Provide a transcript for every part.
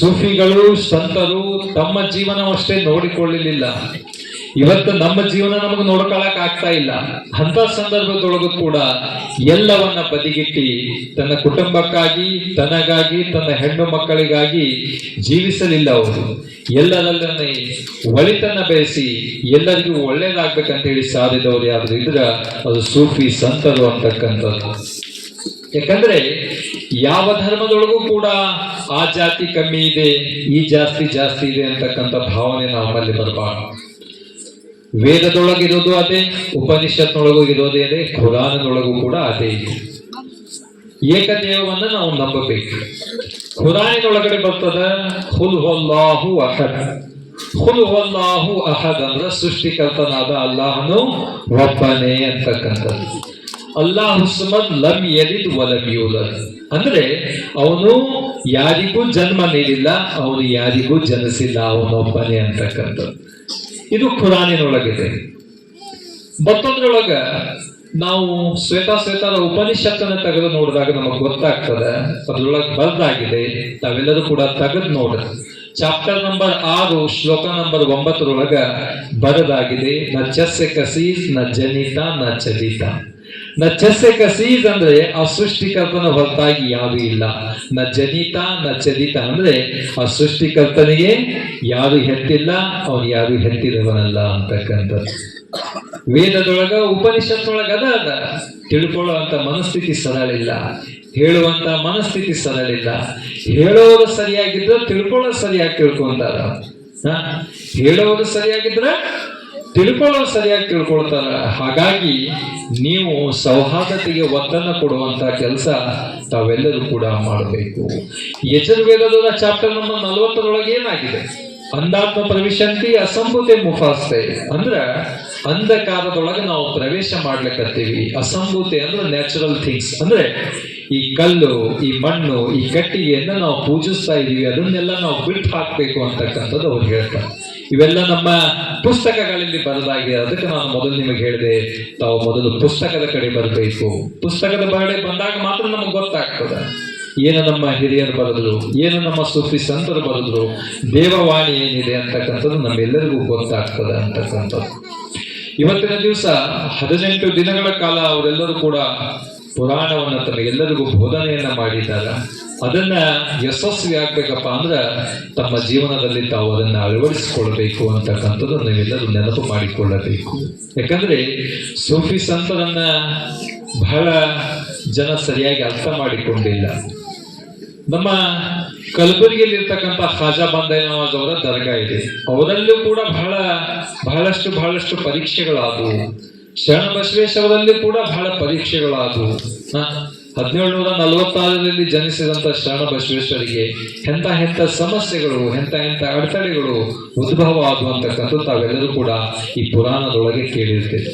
ಸೂಫಿಗಳು, ಸಂತರು ತಮ್ಮ ಜೀವನವಷ್ಟೇ ನೋಡಿಕೊಳ್ಳಲಿಲ್ಲ. ಇವತ್ತು ನಮ್ಮ ಜೀವನ ನಮಗೆ ನೋಡ್ಕೊಳಕ್ ಆಗ್ತಾ ಇಲ್ಲ. ಅಂತ ಸಂದರ್ಭದೊಳಗೂ ಕೂಡ ಎಲ್ಲವನ್ನ ಬದಿಗಿಟ್ಟಿ ತನ್ನ ಕುಟುಂಬಕ್ಕಾಗಿ, ತನಗಾಗಿ, ತನ್ನ ಹೆಣ್ಣು ಮಕ್ಕಳಿಗಾಗಿ ಜೀವಿಸಲಿಲ್ಲ ಅವರು. ಎಲ್ಲರಲ್ಲೇ ಒಳಿತನ ಬಯಸಿ ಎಲ್ಲರಿಗೂ ಒಳ್ಳೇದಾಗ್ಬೇಕಂತ ಹೇಳಿ ಸಾರಿದವರು ಯಾರು ಇದ್ರ ಅದು ಸೂಫಿ, ಸಂತರು ಅಂತಕ್ಕಂಥದ್ದು. ಯಾಕಂದ್ರೆ ಯಾವ ಧರ್ಮದೊಳಗೂ ಕೂಡ ಆ ಜಾತಿ ಕಮ್ಮಿ ಇದೆ, ಈ ಜಾಸ್ತಿ ಜಾಸ್ತಿ ಇದೆ ಅಂತಕ್ಕಂಥ ಭಾವನೆ ನಮ್ಮಲ್ಲಿ ಬರಬಾರ್ದು. ವೇದದೊಳಗಿರೋದು ಅದೇ, ಉಪನಿಷತ್ನೊಳಗೂ ಇರೋದೇ ಅದೇ, ಖುರಾನದೊಳಗೂ ಕೂಡ ಅದೇ ಇದೆ. ಏಕದೇವವನ್ನು ನಾವು ನಂಬಬೇಕು. ಖುರಾನಿನೊಳಗಡೆ ಬರ್ತದ, ಹುಲ್ ಹೊಲ್ಲಾಹು ಅಹದ್ ಹುಲ್ ಹೊಲ್ಲಾಹು ಅಹದ್ ಅಂದ್ರೆ ಸೃಷ್ಟಿಕರ್ತನಾದ ಅಲ್ಲಾಹನು ಒಬ್ಬನೇ ಅಂತಕ್ಕಂಥದ್ದು. ಅಲ್ಲಾಹು ಲಮ್ ಅಂದ್ರೆ ಅವನು ಯಾರಿಗೂ ಜನ್ಮ ನೀಡಿಲ್ಲ, ಅವನು ಯಾರಿಗೂ ಜನಿಸಿಲ್ಲ ಅವನೊಬ್ಬನೇ ಅಂತಕ್ಕಂಥದ್ದು. ಇದು ಖುರಾನಿನೊಳಗಿದೆ ಮತ್ತೊಂದ್ರೊಳಗ ನಾವು ಶ್ವೇತಾ ಶ್ವೇತಾರ ಉಪನಿಷತ್ತನ್ನ ತೆಗೆದು ನೋಡಿದಾಗ ನಮಗೆ ಗೊತ್ತಾಗ್ತದೆ, ಅದ್ರೊಳಗೆ ಬರ್ದಾಗಿದೆ ತಾವೆಲ್ಲರೂ ಕೂಡ ತೆಗೆದು ನೋಡ್ರಿ. ಚಾಪ್ಟರ್ ನಂಬರ್ ಆರು, ಶ್ಲೋಕ ನಂಬರ್ ಒಂಬತ್ತರೊಳಗ ಬರದಾಗಿದೆ, ನ ಚಸ್ಸೆ ಕಸೀಸ್, ನ ಜನಿತ, ನ ಚಲಿತ. ನ ಚಸ್ಸೆ ಕಸೀಸ್ ಅಂದ್ರೆ ಆ ಸೃಷ್ಟಿಕರ್ತನ ಹೊರತಾಗಿ ಯಾರು ಇಲ್ಲ. ನ ಜನಿತ, ನ ಚಲಿತ ಅಂದ್ರೆ ಆ ಸೃಷ್ಟಿಕರ್ತನಿಗೆ ಯಾರು ಹೆತ್ತಿಲ್ಲ, ಅವನು ಯಾರು ಹೆತ್ತಿದವನಲ್ಲ ಅಂತಕ್ಕಂಥದ್ದು. ವೇದದೊಳಗ ಉಪನಿಷತ್ತೊಳಗ ಅದ. ಅದ ತಿಳ್ಕೊಳ್ಳುವಂತ ಮನಸ್ಥಿತಿ ಸರಳಿಲ್ಲ ಹೇಳುವಂತ ಮನಸ್ಥಿತಿ ಸರಳಿಲ್ಲ ಹೇಳೋದು ಸರಿಯಾಗಿದ್ರೆ ತಿಳ್ಕೊಳ್ಳೋದು ಸರಿಯಾಗಿ ತಿಳ್ಕೊಂತಾರ ಹೇಳೋದು ಸರಿಯಾಗಿದ್ರೆ ತಿಳ್ಕೊಳ್ಳೋರು ಸರಿಯಾಗಿ ತಿಳ್ಕೊಳ್ತಾರೆ. ಹಾಗಾಗಿ ನೀವು ಸೌಹಾರ್ದತೆಗೆ ಒತ್ತನ್ನು ಕೊಡುವಂತ ಕೆಲಸ ತಾವೆಲ್ಲರೂ ಕೂಡ ಮಾಡಬೇಕು. ಯಜುರ್ವೇದದ ಚಾಪ್ಟರ್ ನಂಬರ್ ನಲವತ್ತರೊಳಗೆ ಏನಾಗಿದೆ? ಅಂಧಾತ್ಮ ಪ್ರವೇಶಂತಿ ಅಸಂಭೂತೆ ಮುಫಾಸ್ತೆ. ಅಂದ್ರ ಅಂಧಕಾರದೊಳಗೆ ನಾವು ಪ್ರವೇಶ ಮಾಡ್ಲಿಕ್ಕತ್ತೀವಿ ಅಸಂಭೂತೆ ಅಂದ್ರೆ ನ್ಯಾಚುರಲ್ ಥಿಂಗ್ಸ್ ಅಂದ್ರೆ ಈ ಕಲ್ಲು, ಈ ಮಣ್ಣು, ಈ ಕಟ್ಟಿಗೆಯನ್ನು ನಾವು ಪೂಜಿಸ್ತಾ ಇದ್ದೀವಿ ಅದನ್ನೆಲ್ಲ ನಾವು ಬಿಟ್ಟು ಹಾಕಬೇಕು ಅಂತಕ್ಕಂಥದ್ದು ಅವ್ರು ಹೇಳ್ತಾರೆ. ಇವೆಲ್ಲ ನಮ್ಮ ಪುಸ್ತಕಗಳಲ್ಲಿ ಬರದಾಗಿದೆ. ಅದಕ್ಕೆ ನಾನು ಮೊದಲು ನಿಮಗೆ ಹೇಳಿದೆ, ತಾವು ಮೊದಲು ಪುಸ್ತಕದ ಕಡೆ ಬರಬೇಕು. ಪುಸ್ತಕದ ಕಡೆ ಬಂದಾಗ ಮಾತ್ರ ನಮಗೆ ಗೊತ್ತಾಗ್ತದೆ. ಏನು ನಮ್ಮ ಹಿರಿಯರು ಬರೆದ್ರು, ಏನು ನಮ್ಮ ಸೂಫಿ ಸಂತರು ಬರೆದ್ರು, ದೇವವಾಣಿ ಏನಿದೆ ಅಂತಕ್ಕಂಥದ್ದು ನಮ್ಮೆಲ್ಲರಿಗೂ ಗೊತ್ತಾಗ್ತದೆ ಅಂತಕ್ಕಂಥದ್ದು. ಇವತ್ತಿನ ದಿವಸ ಹದಿನೆಂಟು ದಿನಗಳ ಕಾಲ ಅವರೆಲ್ಲರೂ ಕೂಡ ಪುರಾಣವನ್ನ ಎಲ್ಲರಿಗೂ ಬೋಧನೆಯನ್ನ ಮಾಡಿದಾಗ ಅದನ್ನ ಯಶಸ್ವಿ ಆಗ್ಬೇಕಪ್ಪ ಅಂದ್ರ ತಮ್ಮ ಜೀವನದಲ್ಲಿ ತಾವು ಅದನ್ನ ಅಳವಡಿಸಿಕೊಳ್ಬೇಕು ಅಂತಕ್ಕಂಥದ್ದು ನೀವೆಲ್ಲರೂ ನೆನಪು ಮಾಡಿಕೊಳ್ಳಬೇಕು. ಯಾಕಂದ್ರೆ ಸೂಫಿ ಸಂತರನ್ನ ಬಹಳ ಜನ ಸರಿಯಾಗಿ ಅರ್ಥ ಮಾಡಿಕೊಂಡಿಲ್ಲ. ನಮ್ಮ ಕಲಬುರಗಿಯಲ್ಲಿ ಇರ್ತಕ್ಕಂಥ ಖಾಜಾ ಬಂದೈನವಾಜ್ ಅವರ ದರ್ಗಾ ಇದೆ. ಅವರಲ್ಲೂ ಕೂಡ ಬಹಳ ಬಹಳಷ್ಟು ಬಹಳಷ್ಟು ಪರೀಕ್ಷೆಗಳಾದವು. ಶರಣ ಬಸವೇಶ್ವರದಲ್ಲಿ ಕೂಡ ಬಹಳ ಪರೀಕ್ಷೆಗಳಾದವು. ಹದಿನೇಳು ನೂರ ನಲವತ್ತಾರರಲ್ಲಿ ಜನಿಸಿದಂತ ಶರಣ ಬಸವೇಶ್ವರಿಗೆ ಎಂತ ಎಂತ ಸಮಸ್ಯೆಗಳು ಎಂತ ಎಂತ ಅಡೆತಡೆಗಳು ಉದ್ಭವ ಆದವು ಅಂತಕ್ಕಂಥದ್ದು ತಾವೆಲ್ಲರೂ ಕೂಡ ಈ ಪುರಾಣದೊಳಗೆ ಕೇಳಿರ್ತೇವೆ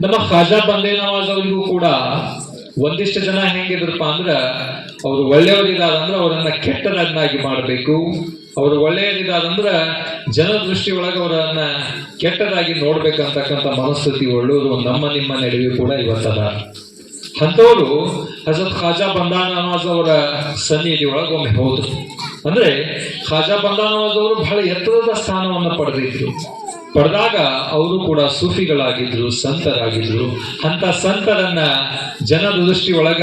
ನಮ್ಮ ಖಾಜಾ ಬಂದೇ ನವಾಜ್ ಅವರಿಗೂ ಕೂಡ ಒಂದಿಷ್ಟು ಜನ ಹೆಂಗಿದ್ರಪ್ಪ ಅಂದ್ರ, ಅವರು ಒಳ್ಳೆಯವರಿದಾರಂದ್ರೆ ಅವರನ್ನ ಕೆಟ್ಟದನ್ನಾಗಿ ಮಾಡಬೇಕು ಅವರು ಒಳ್ಳೆಯರಿದಾರಂದ್ರ ಜನ ದೃಷ್ಟಿ ಒಳಗೆ ಅವರನ್ನ ಕೆಟ್ಟದಾಗಿ ನೋಡ್ಬೇಕಂತಕ್ಕಂಥ ಮನಸ್ಥಿತಿ ಒಳ್ಳೆಯವರು ನಮ್ಮ, ನಿಮ್ಮ ನಡುವೆ ಕೂಡ ಇವತ್ತದ. ಅಂಥವರು ಹಜರತ್ ಖಾಜಾ ಬಂದಾ ನವಾಜ್ ಅವರ ಸನ್ನಿಧಿ ಒಳಗೆ ಒಮ್ಮೆ ಅಂದ್ರೆ ಖಾಜಾ ಬಂದಾ ನವಾಜ್ ಅವರು ಬಹಳ ಎತ್ತರದ ಸ್ಥಾನವನ್ನು ಪಡೆದಿದ್ರು. ಪಡೆದಾಗ ಅವರು ಕೂಡ ಸೂಫಿಗಳಾಗಿದ್ರು, ಸಂತರಾಗಿದ್ರು. ಅಂತ ಸಂತರನ್ನ ಜನರ ದೃಷ್ಟಿ ಒಳಗ,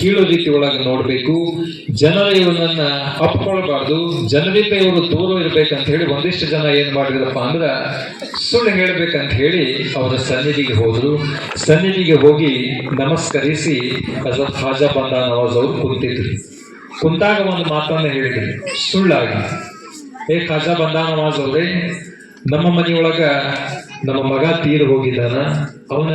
ಕೀಳು ರೀತಿ ಒಳಗ ನೋಡಬೇಕು. ಜನರ ಇವರನ್ನ ಅಪ್ಕೊಳ್ಬಾರ್ದು. ಜನರಿಂದ ಇವರು ದೂರ ಇರ್ಬೇಕಂತ ಹೇಳಿ ಒಂದಿಷ್ಟು ಜನ ಏನ್ ಮಾಡಿದ್ರಪ್ಪ ಅಂದ್ರ ಸುಳ್ಳು ಹೇಳ್ಬೇಕಂತ ಹೇಳಿ ಅವರ ಸನ್ನಿಧಿಗೆ ಹೋದ್ರು. ಸನ್ನಿಧಿಗೆ ಹೋಗಿ ನಮಸ್ಕರಿಸಿ ಹಜರತ್ ಖಾಜಾ ಬಂದಾ ನವಾಜ್ ಅವರು ಕುಂತಿದ್ರು. ಕುಂತಾಗ ಒಂದು ಮಾತನ್ನ ಹೇಳಿದ್ರು. ಸುಳ್ಳಾಗಿ. ಏ ಖಾಜಾ ಬಂದಾ ನವಾಜ್ ಅವರೇ ನಮ್ಮ ಮನೆಯೊಳಗ ನಮ್ಮ ಮಗ ತೀರ್ ಹೋಗಿದ್ದಾನ. ಅವನ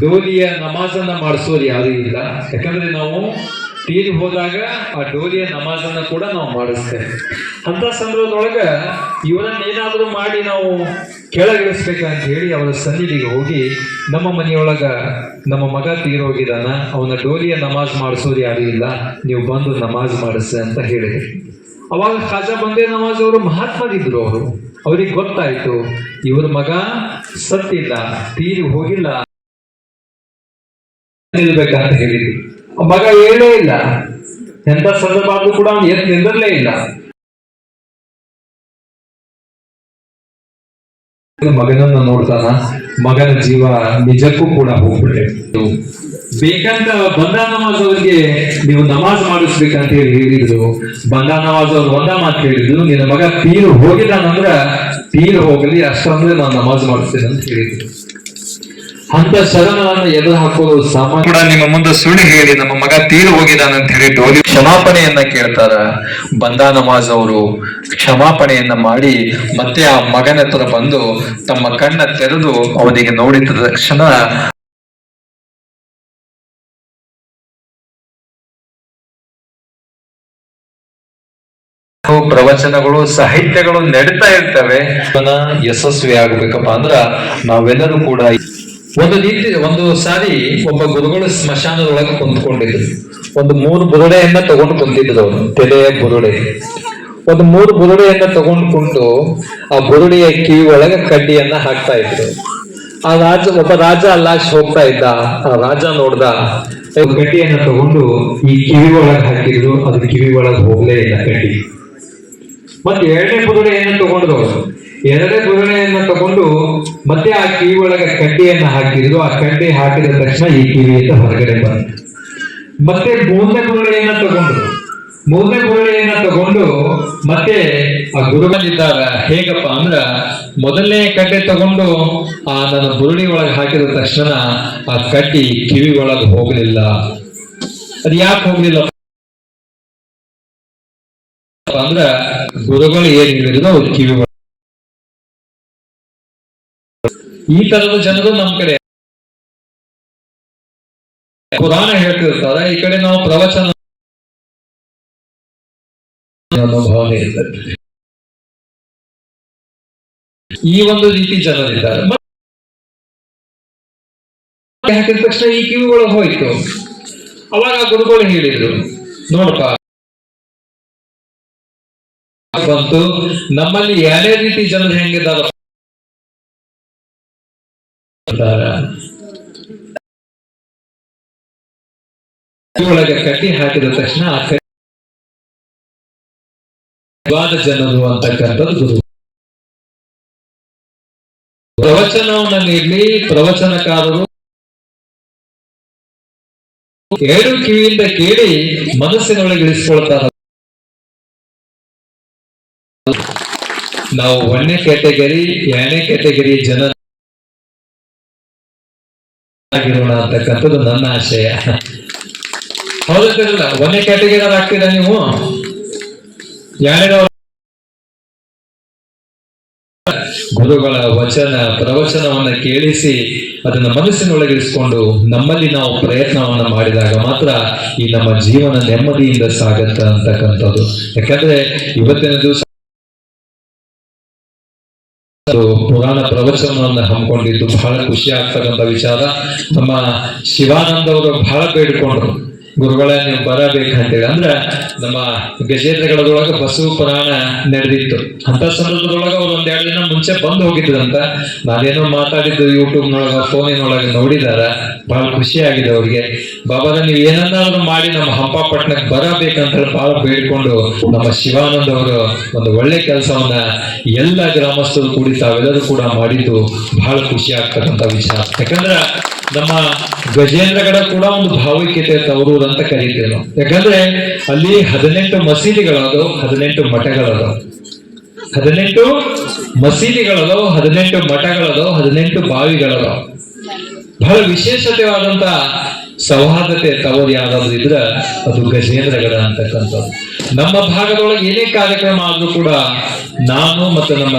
ಡೋಲಿಯ ನಮಾಜನ್ನ ಮಾಡಿಸೋರು ಯಾರು ಇಲ್ಲ. ಯಾಕಂದ್ರೆ ನಾವು ತೀರಿ ಹೋದಾಗ ಆ ಡೋಲಿಯ ನಮಾಜನ್ನ ಕೂಡ ನಾವು ಮಾಡಿಸ್ತೇವೆ. ಅಂತ ಸಂದರ್ಭದೊಳಗ ಇವರನ್ನ ಏನಾದರೂ ಮಾಡಿ ನಾವು ಕೆಳಗಿಳಿಸ್ಬೇಕಂತ ಹೇಳಿ ಅವರ ಸನ್ನಿಧಿಗೆ ಹೋಗಿ ನಮ್ಮ ಮನೆಯೊಳಗ ನಮ್ಮ ಮಗ ತೀರೋಗಿದ್ದಾನ ಅವನ ಡೋಲಿಯ ನಮಾಜ್ ಮಾಡಿಸೋರು ಯಾರು ಇಲ್ಲ. ನೀವು ಬಂದು ನಮಾಜ್ ಮಾಡಿಸ ಅಂತ ಹೇಳಿದ್ರು ಅವಾಗ ಖಾಜಾ ಬಂದೇ ನವಾಜ್ ಅವರು ಮಹಾತ್ಮರಿದ್ರು ಅವರು. ಅವ್ರಿಗೆ ಗೊತ್ತಾಯಿತು, ಇವರ ಮಗ ಸತ್ತಿಲ್ಲ, ತೀರಿ ಹೋಗಿಲ್ಲ. ನಿಲ್ಬೇಕಂತ ಹೇಳಿದ್ರು. ಮಗ ಹೇಳೇ ಇಲ್ಲ. ಎಂತ ಸಂದರ್ಭ ಕೂಡ ಅವ್ನು ಎದ್ದು ನಿಂದಿರ್ಲೇ ಇಲ್ಲ. ಮಗನನ್ನ ನೋಡ್ತಾನ, ಮಗನ ಜೀವ ನಿಜಕ್ಕೂ ಕೂಡ ಹೋಗ್ಬಿಟ್ಟೆ. ಬೇಕಂತ ಬಂದಾ ನವಾಜ್ ಅವರಿಗೆ ನೀವು ನಮಾಜ್ ಮಾಡಿಸ್ಬೇಕಂತ ಹೇಳಿ ಹೇಳಿದ್ರು. ಬಂದಾ ನವಾಜ್ ಅವ್ರು ಒಂದ ಮಾತು ಹೇಳಿದ್ರು, ನಿನ್ನ ಮಗ ತೀರು ಹೋಗಿದಾನಂದ್ರ ತೀರು ಹೋಗಲಿ ಅಷ್ಟಂದ್ರೆ ನಾನು ನಮಾಜ್ ಮಾಡಿಸ್ತೇನೆ ಅಂತ ಹೇಳಿದ್ರು. ಅಂತ ಶರಣರನ್ನು ಎದುರು ಹಾಕೋದು ಸಾಮಾನ್ಯ ಕೂಡ ನಿಮ್ಮ ಮುಂದೆ ಸುಳ್ಳು ಹೇಳಿ, ನಮ್ಮ ಮಗ ತೀರು ಅಂತ ಹೇಳಿ ಡೋಲಿ ಕ್ಷಮಾಪಣೆಯನ್ನ ಕೇಳ್ತಾರ. ಬಂದಾ ನಮಾಜ್ ಅವರು ಕ್ಷಮಾಪಣೆಯನ್ನ ಮಾಡಿ ಮತ್ತೆ ಆ ಮಗನ ಹತ್ರ ಬಂದು ತಮ್ಮ ಕಣ್ಣ ತೆರೆದು ಅವನಿಗೆ ನೋಡಿದ ತಕ್ಷಣ ಪ್ರವಚನಗಳು, ಸಾಹಿತ್ಯಗಳು ನಡೀತಾ ಇರ್ತವೆ. ಯಶಸ್ವಿ ಆಗ್ಬೇಕಪ್ಪ ಅಂದ್ರ ನಾವೆಲ್ಲರೂ ಕೂಡ ಒಂದು ರೀತಿ, ಒಂದು ಸಾರಿ ಒಬ್ಬ ಗುರುಗಳು ಸ್ಮಶಾನದೊಳಗೆ ಕುಂತ್ಕೊಂಡಿದ್ರು. ಒಂದು ಮೂರು ಬುರುಡೆಯನ್ನ ತಗೊಂಡು ಕುಂತಿದ್ರು ಅವರು ತೆಲೆಯ ಬುರುಡೆ. ಒಂದು ಮೂರು ಬುರುಡೆಯನ್ನ ತಗೊಂಡು ಕುಂತು ಆ ಬುರುಡೆಯ ಕಿವಿ ಒಳಗೆ ಕಡ್ಡಿಯನ್ನ ಹಾಕ್ತಾ ಇದ್ರು. ಆ ರಾಜ, ಒಬ್ಬ ರಾಜ ಅಲ್ಲಾಶ್ ಹೋಗ್ತಾ ಇದ್ದ. ಆ ರಾಜ ನೋಡ್ದ ಕಡ್ಡಿಯನ್ನ ತಗೊಂಡು ಈ ಕಿವಿ ಒಳಗೆ ಹಾಕಿದ್ರು, ಅದು ಕಿವಿ ಒಳಗೆ ಹೋಗ್ಲೇ ಇಲ್ಲ ಕಡ್ಡಿ. ಮತ್ತೆ ಎರಡನೇ ಕುದುರೆಯನ್ನು ತಗೊಂಡ್ರು ಎರಡನೇ ಕುದುರೆಯನ್ನು ತಗೊಂಡು ಮತ್ತೆ ಆ ಕಿವಿ ಒಳಗೆ ಕಡ್ಡಿಯನ್ನ ಹಾಕಿದ್ರು ಆ ಕಡ್ಡಿ ಹಾಕಿದ ತಕ್ಷಣ ಈ ಕಿವಿಯಿಂದ ಹೊರಗಡೆ ಬಂತು. ಮತ್ತೆ ಮೂರನೇ ಕುದುರೆಯನ್ನ ತಗೊಂಡ್ರು ಮೂರನೇ ಕುದುರೆಯನ್ನ ತಗೊಂಡು ಮತ್ತೆ ಆ ಗುರುಗಳಿದ್ದಾಗ ಹೇಗಪ್ಪ ಅಂದ್ರ ಮೊದಲನೇ ಕಡ್ಡೆ ತಗೊಂಡು ಆ ನನ್ನ ಬುರುಳಿ ಒಳಗೆ ಹಾಕಿದ ತಕ್ಷಣ ಆ ಕಡ್ಡಿ ಕಿವಿ ಒಳಗೆ ಹೋಗ್ಲಿಲ್ಲ. ಅದು ಯಾಕೆ ಹೋಗ್ಲಿಲ್ಲ? ಅಂದ್ರ ಗುರುಗಳು ಏನ್ ಹೇಳಿದ್ರು ಅವ್ರು ಕಿವಿ ಈ ತರದ ಜನರು ನಮ್ ಕಡೆ. ಪುರಾಣ ಹೇಳ್ತಿರ್ತಾರ, ಈ ಕಡೆ ನಾವು ಪ್ರವಚನ ಭಾವನೆ ಈ ಒಂದು ರೀತಿ ಜನರಿದ್ದಾರೆ ಹಾಕಿದ ತಕ್ಷಣ ಈ ಕಿವಿಗಳು ಹೋಯ್ತು. ಅವಾಗ ಗುರುಗಳು ಹೇಳಿದ್ರು, ನೋಡಪ್ಪ ಬಂತು. ನಮ್ಮಲ್ಲಿ ಎರಡೇ ರೀತಿ ಜನರು ಹೆಂಗಿದ್ದಾರೆ? ಒಳಗೆ ಕಟ್ಟಿ ಹಾಕಿದ ತಕ್ಷಣ ಆ ಜನರು ಅಂತಕ್ಕಂಥದ್ದು ಗುರು. ಪ್ರವಚನವನ್ನು ನೀಡಲಿ, ಪ್ರವಚನಕಾರರು ಎರಡು ಕಿವಿಯಿಂದ ಕೇಳಿ ಮನಸ್ಸಿನೊಳಗೆ ಇಳಿಸ್ಕೊಳ್ತಾರೆ. ನಾವು ಒಂದನೇ ಕ್ಯಾಟಗರಿ ಎರಡನೇ ಕ್ಯಾಟಗರಿ ಜನ ಆಗಿರೋಣ ಅಂತಕ್ಕಂಥದ್ದು ನನ್ನ ಆಶಯ ಹೌದಂತಿರಲ್ಲ ಒಂದನೇ ಕ್ಯಾಟಗರಿ ಆಗ್ತೀರಾ ನೀವು? ಗುರುಗಳ ವಚನ, ಪ್ರವಚನವನ್ನ ಕೇಳಿಸಿ ಅದನ್ನ ಮನಸ್ಸಿನೊಳಗಿರಿಸಿಕೊಂಡು ನಮ್ಮಲ್ಲಿ ನಾವು ಪ್ರಯತ್ನವನ್ನ ಮಾಡಿದಾಗ ಮಾತ್ರ ಈ ನಮ್ಮ ಜೀವನ ನೆಮ್ಮದಿಯಿಂದ ಸಾಗತ್ತ ಅಂತಕ್ಕಂಥದ್ದು. ಯಾಕಂದ್ರೆ ಇವತ್ತಿನ ದಿವಸ ಪುರಾಣ ಪ್ರವಚನವನ್ನು ಹಮ್ಮಿಕೊಂಡಿದ್ದು ಬಹಳ ಖುಷಿ ಆಗ್ತಕ್ಕಂಥ ವಿಚಾರ. ನಮ್ಮ ಶಿವಾನಂದ ಅವರು ಬಹಳ ಬೇಡಿಕೊಂಡ್ರು. ಗುರುಗಳೇ, ನೀವು ಬರಬೇಕಂತೇಳಿ ಅಂದ್ರೆ ನಮ್ಮ ಗಜೇಂದ್ರಗಳದೊಳಗೆ ಬಸವ ಪುರಾಣ ನಡೆದಿತ್ತು. ಅಂತ ಸಂದರ್ಭದೊಳಗ ಅವ್ರು ಒಂದೆರಡು ದಿನ ಮುಂಚೆ ಬಂದು ಹೋಗಿದ್ರಂತ. ನಾನೇನೋ ಮಾತಾಡಿದ್ದು ಯೂಟ್ಯೂಬ್ ನೊಳಗ ಫೋನಿನೊಳಗೆ ನೋಡಿದಾರ. ಬಹಳ ಖುಷಿ ಆಗಿದೆ ಅವ್ರಿಗೆ. ಬಾಬಾದ ನೀವು ಏನನ್ನಾದ್ರೂ ಮಾಡಿ ನಮ್ಮ ಹಂಪಾಪಟ್ಟಣಕ್ಕೆ ಬರಬೇಕಂತ ಹೇಳಿ ಬಹಳ ಬೇಡ್ಕೊಂಡು ನಮ್ಮ ಶಿವಾನಂದ ಅವರು ಒಂದು ಒಳ್ಳೆ ಕೆಲಸವನ್ನ ಎಲ್ಲ ಗ್ರಾಮಸ್ಥರು ಕೂಡಿ ತಾವೆಲ್ಲರೂ ಕೂಡ ಮಾಡಿದ್ದು ಬಹಳ ಖುಷಿ ಆಗ್ತಕ್ಕಂಥ ವಿಚಾರ. ಯಾಕಂದ್ರೆ ನಮ್ಮ ಗಜೇಂದ್ರಗಡ ಕೂಡ ಒಂದು ಭಾವೈಕ್ಯತೆ ತವರೂರು ಅಂತ ಕರೀತೇವೆ ನಾವು. ಯಾಕಂದ್ರೆ ಅಲ್ಲಿ ಹದಿನೆಂಟು ಮಸೀದಿಗಳಾದವು, ಹದಿನೆಂಟು ಮಠಗಳಾದವು. ಹದಿನೆಂಟು ಮಸೀದಿಗಳದಾವು, ಹದಿನೆಂಟು ಮಠಗಳದವು, ಹದಿನೆಂಟು ಬಾವಿಗಳದವು. ಬಹಳ ವಿಶೇಷತೆಯಾದಂತ ಸೌಹಾರ್ದತೆ ತವರು ಯಾವ್ದಾದ್ರು ಇದ್ರ ಅದು ಗಜೇಂದ್ರಗಡ ಅಂತಕ್ಕಂಥದ್ದು. ನಮ್ಮ ಭಾಗದೊಳಗೆ ಏನೇ ಕಾರ್ಯಕ್ರಮ ಆದ್ರೂ ಕೂಡ ನಾನು ಮತ್ತು ನಮ್ಮ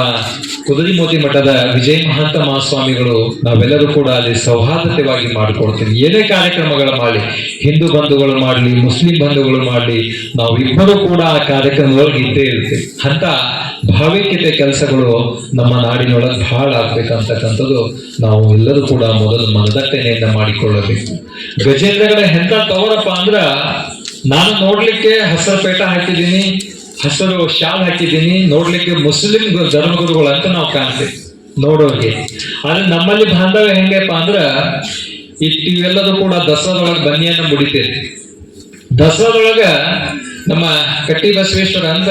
ಕುದುರೆಮೋತಿ ಮಠದ ವಿಜಯ ಮಹಾಂತ ಮಹಾಸ್ವಾಮಿಗಳು ನಾವೆಲ್ಲರೂ ಕೂಡ ಅಲ್ಲಿ ಸೌಹಾರ್ದತೆವಾಗಿ ಮಾಡಿಕೊಡ್ತೀವಿ. ಏನೇ ಕಾರ್ಯಕ್ರಮಗಳು ಮಾಡಲಿ, ಹಿಂದೂ ಬಂಧುಗಳು ಮಾಡಲಿ, ಮುಸ್ಲಿಂ ಬಂಧುಗಳು ಮಾಡಲಿ, ನಾವಿಬ್ಬರು ಕೂಡ ಆ ಕಾರ್ಯಕ್ರಮದೊಳಗೆ ಇದ್ದೇ ಇರ್ತೀವಿ. ಅಂತ ಭಾವೈಕ್ಯತೆ ಕೆಲಸಗಳು ನಮ್ಮ ನಾಡಿನೊಳಗೆ ಬಹಳ ಆಗ್ಬೇಕಂತಕ್ಕಂಥದ್ದು ನಾವು ಎಲ್ಲರೂ ಕೂಡ ಮೊದಲು ಮನದಟ್ಟಣೆಯಿಂದ ಮಾಡಿಕೊಳ್ಳಬೇಕು. ಗಜೇಂದ್ರಗಳ ಎಂತ ತವರಪ್ಪ ಅಂದ್ರ, ನಾನು ನೋಡ್ಲಿಕ್ಕೆ ಹಸಿರು ಪೇಟ ಹಾಕಿದ್ದೀನಿ, ಹಸರು ಶಾಲ್ ಹಾಕಿದ್ದೀನಿ, ನೋಡ್ಲಿಕ್ಕೆ ಮುಸ್ಲಿಂ ಧರ್ಮಗುರುಗಳು ಅಂತ ನಾವು ಕಾಣ್ತೀವಿ, ನೋಡೋರಿಗೆ. ಆದ್ರೆ ನಮ್ಮಲ್ಲಿ ಬಾಂಧವ್ಯ ಹೆಂಗಪ್ಪ ಅಂದ್ರ, ಇಟ್ಟಿವೆಲ್ಲದೂ ಕೂಡ ದಸರಾದೊಳಗೆ ಬನ್ನಿಯನ್ನು ಮುಡಿತೇವೆ. ದಸರಾದೊಳಗ ನಮ್ಮ ಕಟ್ಟಿ ಬಸವೇಶ್ವರ ಅಂತ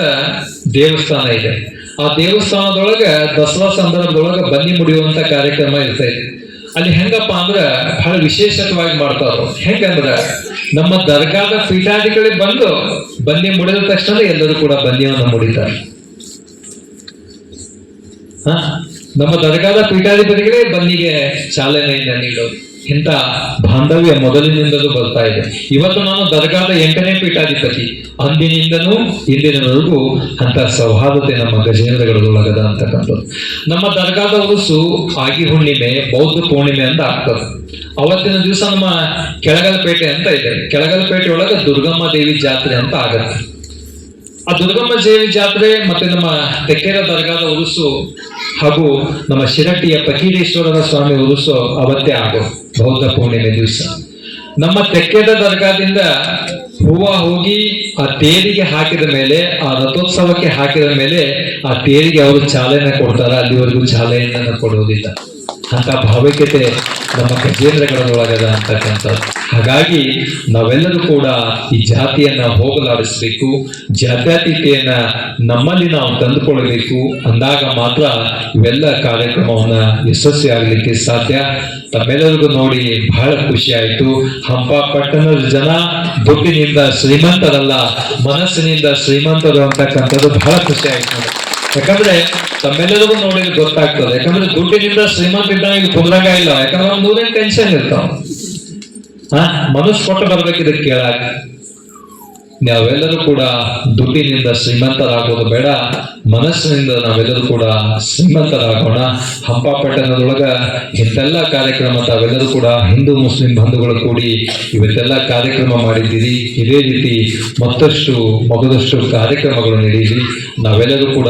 ದೇವಸ್ಥಾನ ಇದೆ. ಆ ದೇವಸ್ಥಾನದೊಳಗ ದಸರಾ ಸಂದರ್ಭದೊಳಗ ಬನ್ನಿ ಮುಡಿಯುವಂತ ಕಾರ್ಯಕ್ರಮ ಇರ್ತೈತಿ. ಅಲ್ಲಿ ಹೆಂಗಪ್ಪ ಅಂದ್ರ ಬಹಳ ವಿಶೇಷವಾಗಿ ಮಾಡ್ತಾರ ಹೆಂಗಂದ್ರ ನಮ್ಮ ದರ್ಗಾದ ಪೀಠಾಧಿಗಳಿಗೆ ಬಂದು ಬನ್ನಿ ಮುಡಿದ ತಕ್ಷಣ ಎಲ್ಲರೂ ಕೂಡ ಬನ್ನಿಯನ್ನ ಮುಡಿತಾರೆ. ಹ? ನಮ್ಮ ದರ್ಗಾದ ಪೀಠಾಧಿಪತಿಗಳೇ ಬನ್ನಿಗೆ ಚಾಲನೆಯನ್ನ ನೀಡೋದು. ಇಂಥ ಬಾಂಧವ್ಯ ಮೊದಲಿನಿಂದಲೂ ಬರ್ತಾ ಇದೆ. ಇವತ್ತು ನಾನು ದರ್ಗಾದ ಎಂಟನೇ ಪೀಠಾಧಿಪತಿ. ಅಂದಿನಿಂದನೂ ಇಂದಿನವರೆಗೂ ಅಂತ ಸೌಹಾರ್ದತೆ ನಮ್ಮ ಗಜೇಂದ್ರಗಳೊಳಗದ ಅಂತಕ್ಕಂಥದ್ದು. ನಮ್ಮ ದರ್ಗಾದ ಉರುಸು ಆಗಿ ಹುಣ್ಣಿಮೆ, ಬೌದ್ಧ ಪೂರ್ಣಿಮೆ ಅಂತ ಆಗ್ತದೆ. ಅವತ್ತಿನ ದಿವಸ ನಮ್ಮ ಕೆಳಗಲಪೇಟೆ ಅಂತ ಇದೆ. ಕೆಳಗಲಪೇಟೆ ಒಳಗೆ ದುರ್ಗಮ್ಮ ದೇವಿ ಜಾತ್ರೆ ಅಂತ ಆಗತ್ತೆ. ಆ ದುರ್ಗಮ್ಮ ದೇವಿ ಜಾತ್ರೆ ಮತ್ತೆ ನಮ್ಮ ತೆಕ್ಕೇರ ದರ್ಗಾದ ಉರುಸು ಹಾಗೂ ನಮ್ಮ ಶಿರಟ್ಟಿಯ ಪಕೀರೇಶ್ವರರ ಸ್ವಾಮಿ ಉರುಸು ಅವತ್ತೇ ಆಗೋ ಬೌದ್ಧ ಪೂರ್ಣಿಮೆ ದಿವಸ. ನಮ್ಮ ತೆಕ್ಕೆದ ದರ್ಗಾದಿಂದ ಹೂವ ಹೋಗಿ ಆ ತೇರಿಗೆ ಹಾಕಿದ ಮೇಲೆ, ಆ ರಥೋತ್ಸವಕ್ಕೆ ಹಾಕಿದ ಮೇಲೆ ಆ ತೇರಿಗೆ ಅವರು ಚಾಲನೆ ಕೊಡ್ತಾರ? ಅಲ್ಲಿವರೆಗೂ ಚಾಲನೆಯನ್ನ ಕೊಡುವುದಿಲ್ಲ. ಅಂತ ಭಾವೈಕ್ಯತೆ ನಮ್ಮ ಗಜೇಂದ್ರಗಳೊಳಗದ ಅಂತಕ್ಕಂಥದ್ದು. ಹಾಗಾಗಿ ನಾವೆಲ್ಲರೂ ಕೂಡ ಈ ಜಾತಿಯನ್ನ ಹೋಗಲಾಡಿಸಬೇಕು, ಜಾತ್ಯಾತೀತೆಯನ್ನ ನಮ್ಮಲ್ಲಿ ನಾವು ತಂದುಕೊಳ್ಳಬೇಕು ಅಂದಾಗ ಮಾತ್ರ ಇವೆಲ್ಲ ಕಾರ್ಯಕ್ರಮವನ್ನ ಯಶಸ್ವಿ ಆಗಲಿಕ್ಕೆ ಸಾಧ್ಯ. ತಮ್ಮೆಲ್ಲರಿಗೂ ನೋಡಿ ಬಹಳ ಖುಷಿ ಆಯ್ತು. ಹಂಪ ಪಟ್ಟಣದ ಜನ ದುಡ್ಡಿನಿಂದ ಶ್ರೀಮಂತರಲ್ಲ, ಮನಸ್ಸಿನಿಂದ ಶ್ರೀಮಂತರು ಅಂತಕ್ಕಂಥದ್ದು ಬಹಳ ಖುಷಿ ಆಯ್ತು. ಯಾಕಂದ್ರೆ ತಮ್ಮೆಲ್ಲರಿಗೂ ನೋಡಿದ್ರೆ ಗೊತ್ತಾಗ್ತದೆ. ಯಾಕಂದ್ರೆ ದುಡ್ಡಿನಿಂದ ಶ್ರೀಮಂತ ಇದ್ದಾಗ ಈಗ ಕುಂದ್ರಾಗ ಇಲ್ಲ. ಯಾಕಂದ್ರೆ ಅವ್ನ ನೂರೇನು ಟೆನ್ಷನ್ ಇರ್ತಾವ. ಹಾ? ಮನಸ್ಸು ಕೊಟ್ಟು ಬರ್ಬೇಕಿದ್ರೆ ಕೇಳಾಕ ನಾವೆಲ್ಲರೂ ಕೂಡ ದುಡ್ಡಿನಿಂದ ಶ್ರೀಮಂತರಾಗೋದು ಬೇಡ, ಮನಸ್ಸಿನಿಂದ ನಾವೆಲ್ಲರೂ ಕೂಡ ಶ್ರೀಮಂತರಾಗೋಣ. ಹಂಪ ಪಟ್ಟಣದೊಳಗ ಇಂತೆಲ್ಲ ಕಾರ್ಯಕ್ರಮ ತಾವೆಲ್ಲರೂ ಕೂಡ ಹಿಂದೂ, ಮುಸ್ಲಿಂ ಬಂಧುಗಳು ಕೂಡಿ ಇವತ್ತೆಲ್ಲ ಕಾರ್ಯಕ್ರಮ ಮಾಡಿದ್ದೀರಿ. ಇದೇ ರೀತಿ ಮತ್ತಷ್ಟು ಮಗದಷ್ಟು ಕಾರ್ಯಕ್ರಮಗಳು ನಡೀರಿ ನಾವೆಲ್ಲರೂ ಕೂಡ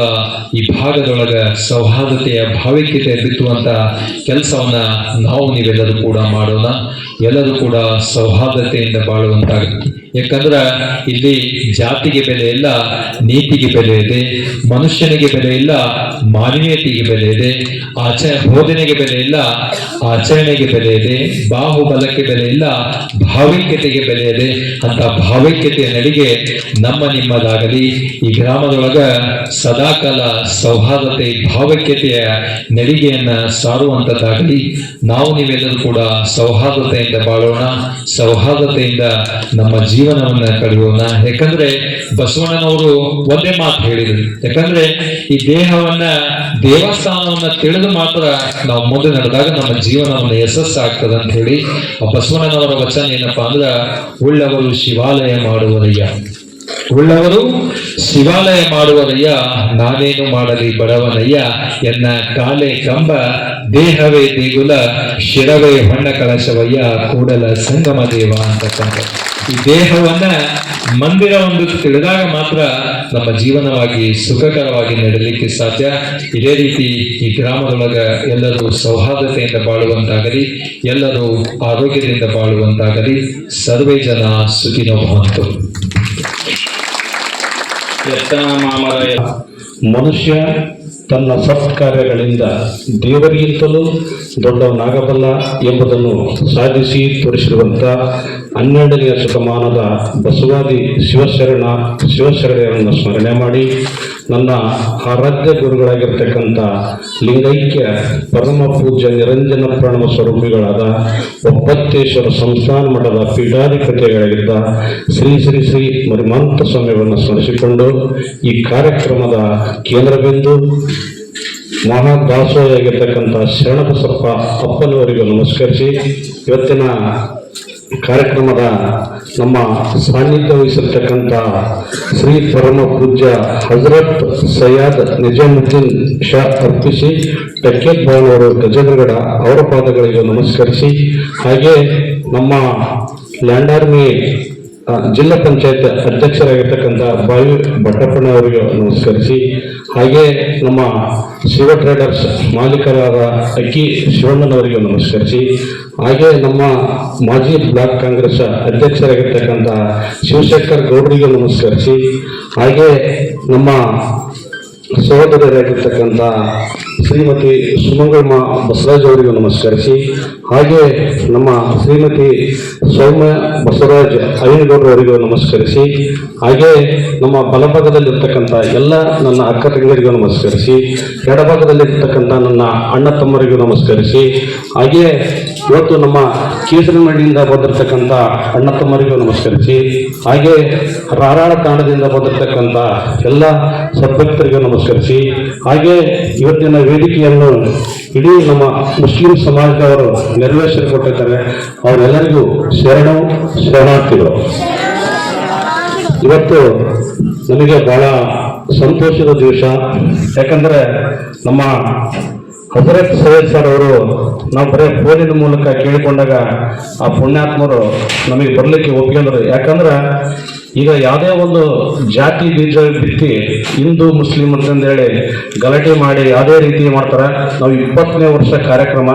ಈ ಭಾಗದೊಳಗ ಸೌಹಾರ್ದತೆಯ ಭಾವೈಕ್ಯತೆ ಬಿತ್ತುವಂತ ಕೆಲಸವನ್ನ ನಾವು ನೀವೆಲ್ಲರೂ ಕೂಡ ಮಾಡೋಣ. ಎಲ್ಲರೂ ಕೂಡ ಸೌಹಾರ್ದತೆಯಿಂದ ಬಾಳುವಂತಾಗುತ್ತೆ. ಯಾಕಂದ್ರ ಇಲ್ಲಿ ಜಾತಿಗೆ ಬೆಲೆ ಇಲ್ಲ, ನೀತಿಗೆ ಬೆಲೆ ಇದೆ, ಮನುಷ್ಯನಿಗೆ ಬೆಲೆ ಇಲ್ಲ, ಮಾನವೀಯತೆಗೆ ಬೆಲೆ ಇದೆ, ಆಚರಣೆ ಬೋಧನೆಗೆ ಬೆಲೆ ಇಲ್ಲ, ಆಚರಣೆಗೆ ಬೆಲೆ ಇದೆ, ಬಾಹುಬಲಕ್ಕೆ ಬೆಲೆ ಇಲ್ಲ ಭಾವೈಕ್ಯತೆಗೆ ಬೆಲೆ ಇದೆ ಅಂತ ಭಾವೈಕ್ಯತೆಯ ನಡಿಗೆ ನಮ್ಮ ನಿಮ್ಮದಾಗಲಿ. ಈ ಗ್ರಾಮದೊಳಗ ಸದಾಕಾಲ ಸೌಹಾರ್ದತೆ, ಭಾವೈಕ್ಯತೆಯ ನಡಿಗೆಯನ್ನ ಸಾರುವಂತದ್ದಾಗಲಿ. ನಾವು ನೀವೆಲ್ಲರೂ ಕೂಡ ಸೌಹಾರ್ದತೆಯಿಂದ ಬಾಳೋಣ, ಸೌಹಾರ್ದತೆಯಿಂದ ನಮ್ಮ ಜೀವನವನ್ನ ಕಳೆಯೋಣ ಯಾಕಂದ್ರೆ ಬಸವಣ್ಣನವರು ಒಂದೇ ಮಾತು ಹೇಳಿದ್ರು. ಯಾಕಂದ್ರೆ ಈ ದೇಹವನ್ನ, ದೇವಸ್ಥಾನವನ್ನ ತಿಳಿದು ಮಾತ್ರ ನಾವು ಮುಂದೆ ನಡೆದಾಗ ನಮ್ಮ ಜೀವನವನ್ನ ಯಶಸ್ಸಾಗ್ತದೆ ಅಂತ ಹೇಳಿ ಆ ಬಸವಣ್ಣನವರ ವಚನ ಏನಪ್ಪಾ ಅಂದ್ರ ಉಳ್ಳವರು ಶಿವಾಲಯ ಮಾಡುವರಯ್ಯ ಉಳ್ಳವರು ಶಿವಾಲಯ ಮಾಡುವರಯ್ಯ ನಾನೇನು ಮಾಡಲಿ ಬಡವನಯ್ಯ, ಎನ್ನ ಕಾಲೆ ಕಂಬ, ದೇಹವೇ ದೇಗುಲ, ಶಿರವೇ ಹೊಣ್ಣ ಕಳಶವಯ್ಯ, ಕೂಡಲ ಸಂಗಮ ದೇವ ಅಂತಕ್ಕಂಥ ಈ ದೇಹವನ್ನ ಮಂದಿರ ಒಂದು ತಿಳಿದಾಗ ಮಾತ್ರ ನಮ್ಮ ಜೀವನವಾಗಿ ಸುಖಕರವಾಗಿ ನಡೆಯಲಿಕ್ಕೆ ಸಾಧ್ಯ. ಇದೇ ರೀತಿ ಈ ಗ್ರಾಮದೊಳಗ ಎಲ್ಲರೂ ಸೌಹಾರ್ದತೆಯಿಂದ ಬಾಳುವಂತಾಗಲಿ, ಎಲ್ಲರೂ ಆರೋಗ್ಯದಿಂದ ಬಾಳುವಂತಾಗಲಿ. ಸರ್ವೇ ಜನ ಸುಖಿನೋ ಭವಂತು. ಮನುಷ್ಯ ತನ್ನ ಸತ್ಕಾರ್ಯಗಳಿಂದ ದೇವರಿಗಿಂತಲೂ ದೊಡ್ಡವನಾಗಬಲ್ಲ ಎಂಬುದನ್ನು ಸಾಧಿಸಿ ತೋರಿಸಿರುವಂಥ ಹನ್ನೆರಡನೆಯ ಶತಮಾನದ ಬಸವಾದಿ ಶಿವಶರಣ ಶಿವಶರಣೆಯನ್ನು ಸ್ಮರಣೆ ಮಾಡಿ ನನ್ನ ಆರಾಧ್ಯ ಗುರುಗಳಾಗಿರ್ತಕ್ಕಂಥ ಲಿಂಗೈಕ್ಯ ಪರಮ ಪೂಜ್ಯ ನಿರಂಜನ ಪ್ರಣವ ಸ್ವರೂಪಿಗಳಾದ ಒಪ್ಪತ್ತೇಶ್ವರ ಸಂಸ್ಥಾನ ಮಠದ ಪೀಠಾಧಿಪತಿಗಳಾಗಿದ್ದ ಶ್ರೀ ಶ್ರೀ ಶ್ರೀ ಮರಿಮಾಂತ ಸ್ವಾಮಿಗಳನ್ನು ಸ್ಮರಿಸಿಕೊಂಡು ಈ ಕಾರ್ಯಕ್ರಮದ ಕೇಂದ್ರಬಿಂದು ಮಹಾದಾಸೋಹಿಯಾಗಿರ್ತಕ್ಕಂಥ ಶರಣಬಸಪ್ಪ ಅಪ್ಪನವರಿಗೂ ನಮಸ್ಕರಿಸಿ. ಇವತ್ತಿನ ಕಾರ್ಯಕ್ರಮದ ನಮ್ಮ ಸಾನ್ನಿಧ್ಯ ವಹಿಸಿರ್ತಕ್ಕಂಥ ಶ್ರೀ ಪರಮ ಪೂಜ್ಯ ಹಜರತ್ ಸಯ್ಯದ್ ನಿಜಾಮುದ್ದೀನ್ ಶಾ ಅರ್ಪಿಸಿ ಟಕ್ಕೇತ್ ಭಾವನವರು ಗಜೇಂದ್ರಗಡ ಅವರ ಪಾದಗಳಿಗೆ ನಮಸ್ಕರಿಸಿ, ಹಾಗೆ ನಮ್ಮ ಲ್ಯಾಂಡ್ ಆರ್ಮಿ ಜಿಲ್ಲಾ ಪಂಚಾಯತ್ ಅಧ್ಯಕ್ಷರಾಗಿರ್ತಕ್ಕಂಥ ಬಾಯು ಭಟ್ಟಪ್ಪನವರಿಗೆ ನಮಸ್ಕರಿಸಿ, ಹಾಗೆ ನಮ್ಮ ಶಿವ ಟ್ರೇಡರ್ಸ್ ಮಾಲೀಕರಾದ ಅಕ್ಕಿ ಶಿವಣ್ಣನವರಿಗೆ ನಮಸ್ಕರಿಸಿ, ಹಾಗೆ ನಮ್ಮ ಮಾಜಿ ಬ್ಲಾಕ್ ಕಾಂಗ್ರೆಸ್ ಅಧ್ಯಕ್ಷರಾಗಿರ್ತಕ್ಕಂಥ ಶಿವಶೇಖರ್ ಗೌಡರಿಗೆ ನಮಸ್ಕರಿಸಿ, ಹಾಗೆ ನಮ್ಮ ಸಹೋದರರಾಗಿರ್ತಕ್ಕಂಥ ಶ್ರೀಮತಿ ಸುಮಂಗಮ್ಮ ಬಸವರಾಜ್ ಅವರಿಗೂ ನಮಸ್ಕರಿಸಿ, ಹಾಗೆ ನಮ್ಮ ಶ್ರೀಮತಿ ಸೌಮ್ಯ ಬಸವರಾಜ್ ಅಯ್ಯನಗೌಡರವರಿಗೂ ನಮಸ್ಕರಿಸಿ, ಹಾಗೆ ನಮ್ಮ ಬಲಭಾಗದಲ್ಲಿರ್ತಕ್ಕಂಥ ಎಲ್ಲ ನನ್ನ ಅಕ್ಕ ತಂಗಿಯರಿಗೂ ನಮಸ್ಕರಿಸಿ, ಎಡಭಾಗದಲ್ಲಿರ್ತಕ್ಕಂಥ ನನ್ನ ಅಣ್ಣ ತಮ್ಮರಿಗೂ ನಮಸ್ಕರಿಸಿ, ಹಾಗೆ ಇವತ್ತು ನಮ್ಮ ಕೇಸರಿಮಳ್ಳಿಯಿಂದ ಬಂದಿರತಕ್ಕಂಥ ಅಣ್ಣ ತಮ್ಮರಿಗೂ ನಮಸ್ಕರಿಸಿ, ಹಾಗೆ ರಾರಾಳ ತಾಣದಿಂದ ಬಂದಿರತಕ್ಕಂಥ ಎಲ್ಲ ಸದ್ಭಕ್ತರಿಗೂ ನಮಸ್ಕರಿಸಿ, ಹಾಗೆ ಇವತ್ತಿನ ವೇದಿಕೆಯನ್ನು ಇಡೀ ನಮ್ಮ ಮುಸ್ಲಿಂ ಸಮಾಜದವರು ನೆರವೇರಿಸಿಕೊಟ್ಟಿದ್ದಾರೆ. ಅವರೆಲ್ಲರಿಗೂ ಶರಣು ಶರಣಾರ್ಥಿಗಳು. ಇವತ್ತು ನಮಗೆ ಬಹಳ ಸಂತೋಷದ ದಿವಸ. ಯಾಕಂದ್ರೆ ನಮ್ಮ ಹಜರತ್ ಸೈಯದ್ ಸರ್ ಅವರು ನಾವು ಬರೀ ಫೋನಿನ ಮೂಲಕ ಕೇಳಿಕೊಂಡಾಗ ಆ ಪುಣ್ಯಾತ್ಮರು ನಮಗೆ ಬರಲಿಕ್ಕೆ ಒಪ್ಪಿಕೊಂಡರು. ಯಾಕಂದ್ರೆ ಈಗ ಯಾವುದೇ ಒಂದು ಜಾತಿ, ಬೀಜ, ಬಿತ್ತಿ ಹಿಂದೂ, ಮುಸ್ಲಿಂ ಅಂತಂದೇಳಿ ಗಲಾಟೆ ಮಾಡಿ ಯಾವುದೇ ರೀತಿ ಮಾಡ್ತಾರೆ, ನಾವು ಇಪ್ಪತ್ತನೇ ವರ್ಷ ಕಾರ್ಯಕ್ರಮ.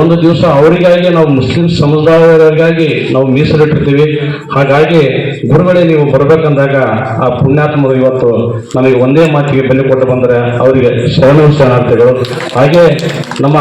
ಒಂದು ದಿವಸ ಅವರಿಗಾಗಿ ನಾವು ಮುಸ್ಲಿಂ ಸಮುದಾಯಗಳಿಗಾಗಿ ನಾವು ಮೀಸಲಿಟ್ಟಿರ್ತೀವಿ ಹಾಗಾಗಿ ಗುರುಗಳೇ ನೀವು ಬರಬೇಕಂದಾಗ ಆ ಪುಣ್ಯಾತ್ಮರು ಇವತ್ತು ನಮಗೆ ಒಂದೇ ಮಾತಿಗೆ ಬೆಲೆ ಕೊಟ್ಟು ಬಂದರೆ ಅವರಿಗೆ ಶರಣ ಶರಣಾರ್ಥಿಗಳು. ಹಾಗೆ ನಮ್ಮ